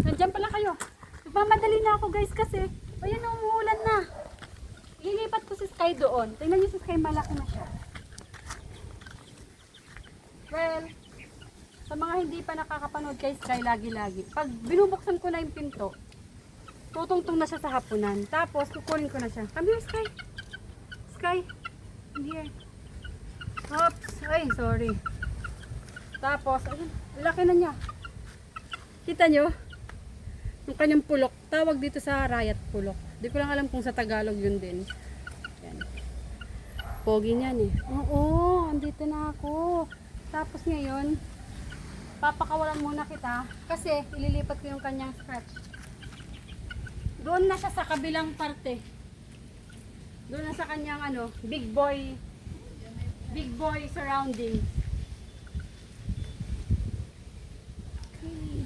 Nandiyan pala kayo. Nagmamadali na ako guys kasi. Ayan, umuulan na. Lilipat ko si Sky doon. Tingnan niyo si Sky, malaki na siya. Well, sa mga hindi pa nakakapanood kay Sky lagi-lagi, pag binubuksan ko na yung pinto, tutungtong na siya sa hapunan. Tapos, kukunin ko na siya. Come here, Sky. Sky. Here. Oops. Ay, sorry. Tapos, ayun, laki na niya. Kita nyo? Yung kanyang pulok. Tawag dito sa Rayat pulok. Di ko lang alam kung sa Tagalog yun din. Yan. Pogi niyan eh. Oo, andito na ako. Tapos ngayon, papakawalan muna kita kasi ililipat ko yung kanyang scratch. Doon na siya sa kabilang parte. Doon na sa kanyang ano, big boy big boy surrounding. Okay.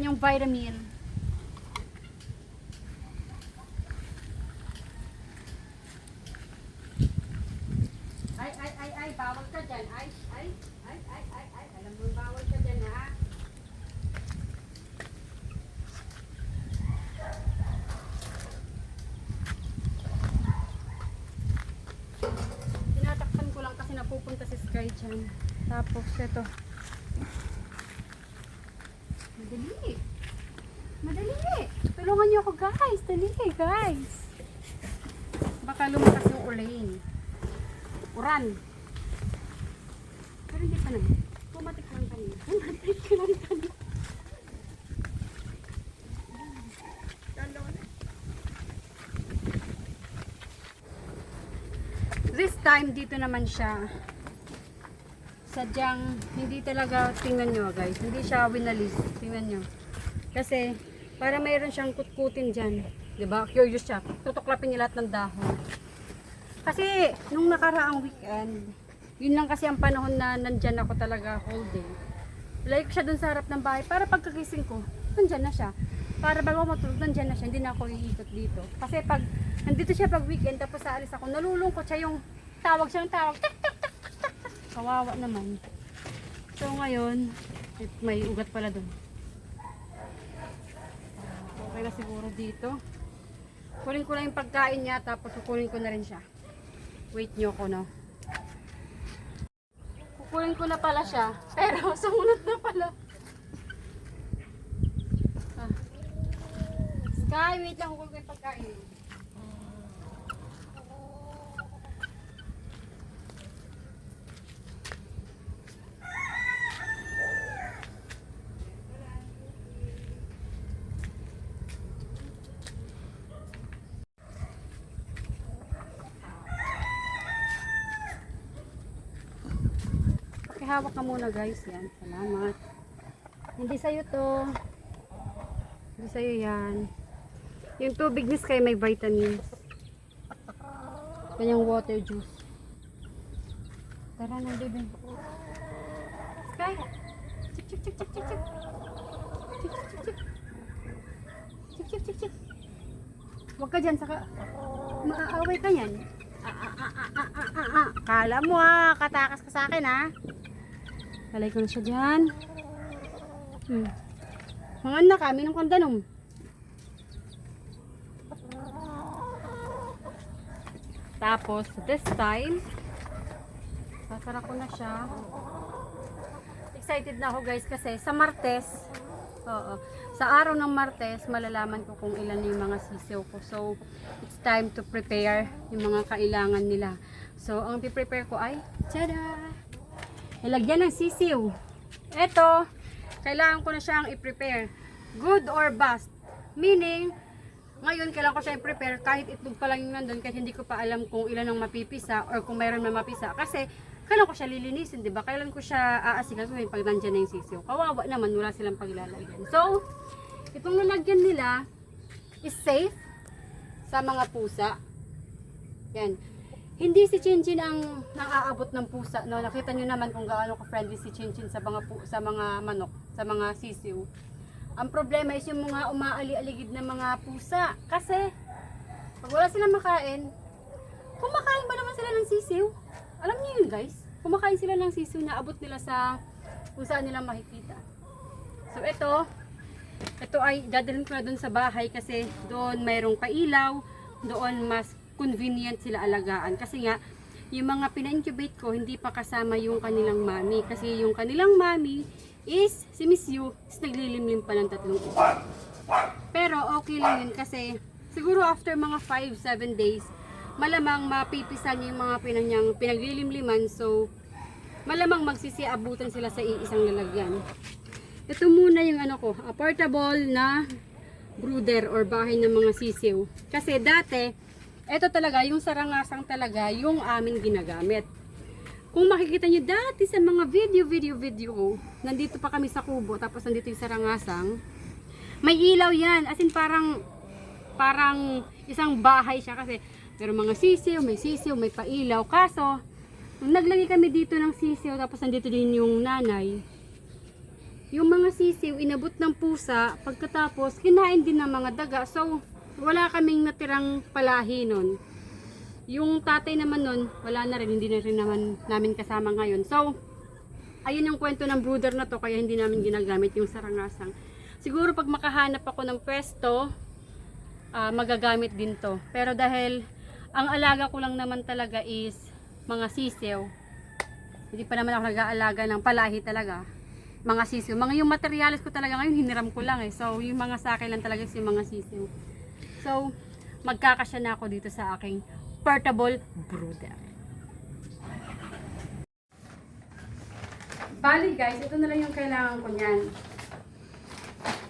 Kanyang vitamin. Ay, ay, ay, ay, bawal ka dyan. Ay, ay, ay, ay, ay, ay, alam mo, bawal ka dyan, ha? Tinatakpan ko lang kasi napupunta si Sky dyan. Tapos, ito. Madali. Madali. Tulungan niyo ako, guys. Dali, guys. Baka lumakas yung ulain. Uran. Pero hindi pa naman. Pumatik lang kanina. Pumatik lang kanina. This time, dito naman siya. Sadyang, hindi talaga, tingnan nyo guys, hindi siya winalis. Tingnan nyo. Kasi, para mayroon siyang kutkutin dyan. ba Curious siya. Tutuklapin niya lahat ng dahon. Kasi, nung nakaraang weekend, yun lang kasi ang panahon na nandyan ako talaga whole day. Like siya dun sa harap ng bahay, para pagkagising ko, nandyan na siya. Para bago matulog, nandyan na siya, hindi na ako iikot dito. Kasi pag, nandito siya pag weekend, tapos aalis ako, nalulungkot siya yung tawag siyang tawag, tak, tak, Kawawa naman. So ngayon, may ugat pala dun. Okay na siguro dito. Kunin ko lang yung pagkain niya, tapos kukunin ko na rin siya. Wait nyo ko, no? Kukunin ko na pala siya. Pero, sumunod na pala. Ah. Sky, wait lang. Kukunin ko yung pagkain. Pakihawak ka muna guys. Yan. Salamat. Hindi sa'yo to. Hindi sa'yo yan. Yung tubig ni Sky may vitamins. Kanyang water juice. Tara na, baby. Sky! Chik, chik, chik, chik, chik, chik. Chik, chik, chik, chik. Chik, chik, chik, chik. Huwag ka dyan, saka maaaway ka yan. Ah, ah, ah, ah. Kala mo ah, katakas ka sa akin ah. Kalay ko na siya dyan. Hmm. Mga anak, kami ng kondanom. Tapos, this time, sasara ko na siya. Excited na ako guys kasi sa Martes, oo, sa araw ng Martes, malalaman ko kung ilan yung mga sisiw ko. So, it's time to prepare yung mga kailangan nila. So, ang piprepare ko ay, tada! Ilagyan ng sisiw. Ito, kailangan ko na siyang i-prepare. Good or bust. Meaning, ngayon kailangan ko siya i-prepare kahit itlog pa lang yung nandun kahit hindi ko pa alam kung ilan ang mapipisa or kung mayroon na mapisa. Kasi, kailan ko siya lilinisin, di ba? Kailan ko siya aasikasuhin pag nandyan na yung sisiw. Kawawa naman, wala silang paglalagyan. So, itong nalagyan nila is safe sa mga pusa. Yan. Hindi si Chinchin ang nang-aabot ng pusa, no? Nakita niyo naman kung gaano ka-friendly si Chinchin sa mga pu- sa mga manok, sa mga sisiw. Ang problema is yung mga umaali-aligid na mga pusa. Kasi, pag wala silang makain, kumakain ba naman sila ng sisiw? Alam niyo yun guys? Kumakain sila ng sisiw na abot nila sa kung saan nila makikita. So ito, ito ay dadalhin ko na doon sa bahay kasi doon mayroong pailaw, doon mas convenient sila alagaan. Kasi nga, yung mga pina-incubate ko, hindi pa kasama yung kanilang mami. Kasi yung kanilang mami is, si Miss Yu, is naglilimlim pa ng tatlong ulo. Pero okay lang yun kasi siguro after mga 5-7 days, malamang mapipisan niya yung mga pinanyang pinaglilimliman. So, malamang magsisiabutan sila sa iisang lalagyan. Ito muna yung ano ko, a portable na brooder or bahay ng mga sisiw. Kasi dati, ito talaga, yung sarangasang talaga, yung amin ginagamit. Kung makikita nyo dati sa mga video, video, video nandito pa kami sa kubo, tapos nandito yung sarangasang, may ilaw yan. As in parang, parang isang bahay siya kasi, pero mga sisiw, may sisiw, may pailaw. Kaso, naglagay kami dito ng sisiw, tapos nandito din yung nanay, yung mga sisiw, inabot ng pusa, pagkatapos, kinain din ng mga daga. So, wala kaming natirang palahi nun. Yung tatay naman nun, wala na rin, hindi na rin naman namin kasama ngayon. So, ayun yung kwento ng brooder na to, kaya hindi namin ginagamit yung sarangasang. Siguro pag makahanap ako ng pwesto, ah, magagamit din to. Pero dahil ang alaga ko lang naman talaga is mga sisiw, hindi pa naman ako nag-aalaga ng palahi talaga. Mga sisiw. Mga yung materials ko talaga ngayon, hiniram ko lang eh. So, yung mga sa akin lang talaga is yung mga sisiw. So, magkakasya na ako dito sa aking portable brooder. Bali guys, ito na lang yung kailangan ko niyan.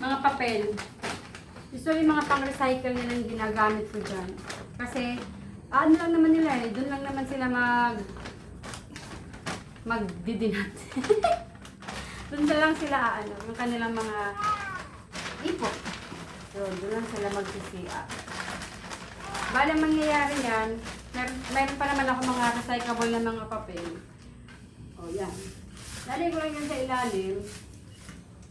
Mga papel. Usually mga pang-recycle nila yung ginagamit ko dyan. Kasi, ano lang naman nila eh, doon lang naman sila mag magdidinat. doon lang sila ano, yung kanilang mga ipot. So, doon lang sila magsisiya. Bale, ang mangyayari yan, mer meron pa naman ako mga recyclable na mga papel. O, yan. Lali ko lang yan sa ilalim.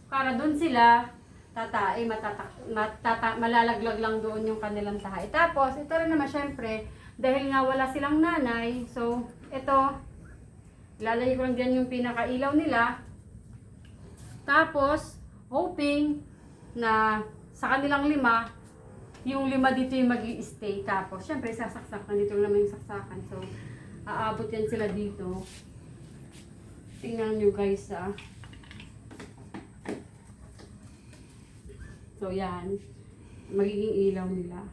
Para doon sila, tatae, matata, malalaglag lang doon yung kanilang tahay. Tapos, ito rin naman syempre, dahil nga wala silang nanay, so, ito, lalagay ko lang dyan yung pinakailaw nila. Tapos, hoping na sa kanilang lima, yung lima dito yung mag stay Tapos, syempre, sasaksak na dito naman yung saksakan. So, aabot yan sila dito. Tingnan nyo guys ah. So, yan. Magiging ilaw nila.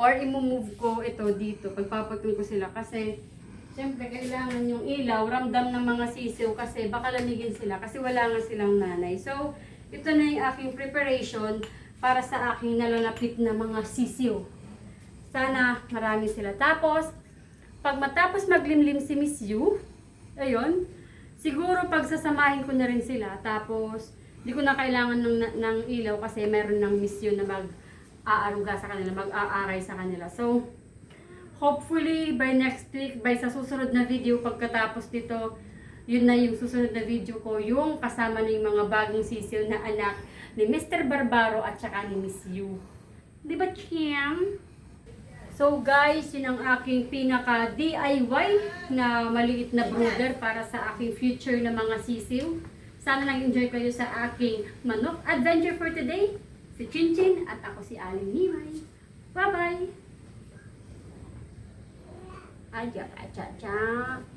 Or, imumove ko ito dito. Pagpapatol ko sila. Kasi, syempre, kailangan yung ilaw. Ramdam ng mga sisiw. Kasi, baka lamigin sila. Kasi, wala nga silang nanay. So, ito na yung aking preparation para sa aking nalalapit na mga sisiw. Sana marami sila. Tapos, pag matapos maglimlim si Miss Yu, ayun, siguro pagsasamahin ko na rin sila. Tapos, di ko na kailangan ng, ng ilaw kasi meron ng Miss Yu na mag-aaruga sa kanila, mag-aaray sa kanila. So, hopefully by next week, by sa susunod na video pagkatapos dito, yun na yung susunod na video ko, yung kasama ng mga bagong sisiw na anak ni Mr. Barbaro at saka ni Miss Yu. Di Chiam? So guys, yun ang aking pinaka DIY na maliit na brooder para sa aking future na mga sisiw. Sana nag-enjoy kayo sa aking manok adventure for today. Si Chinchin at ako si Aling Nimay. Bye-bye! Cha cha cha.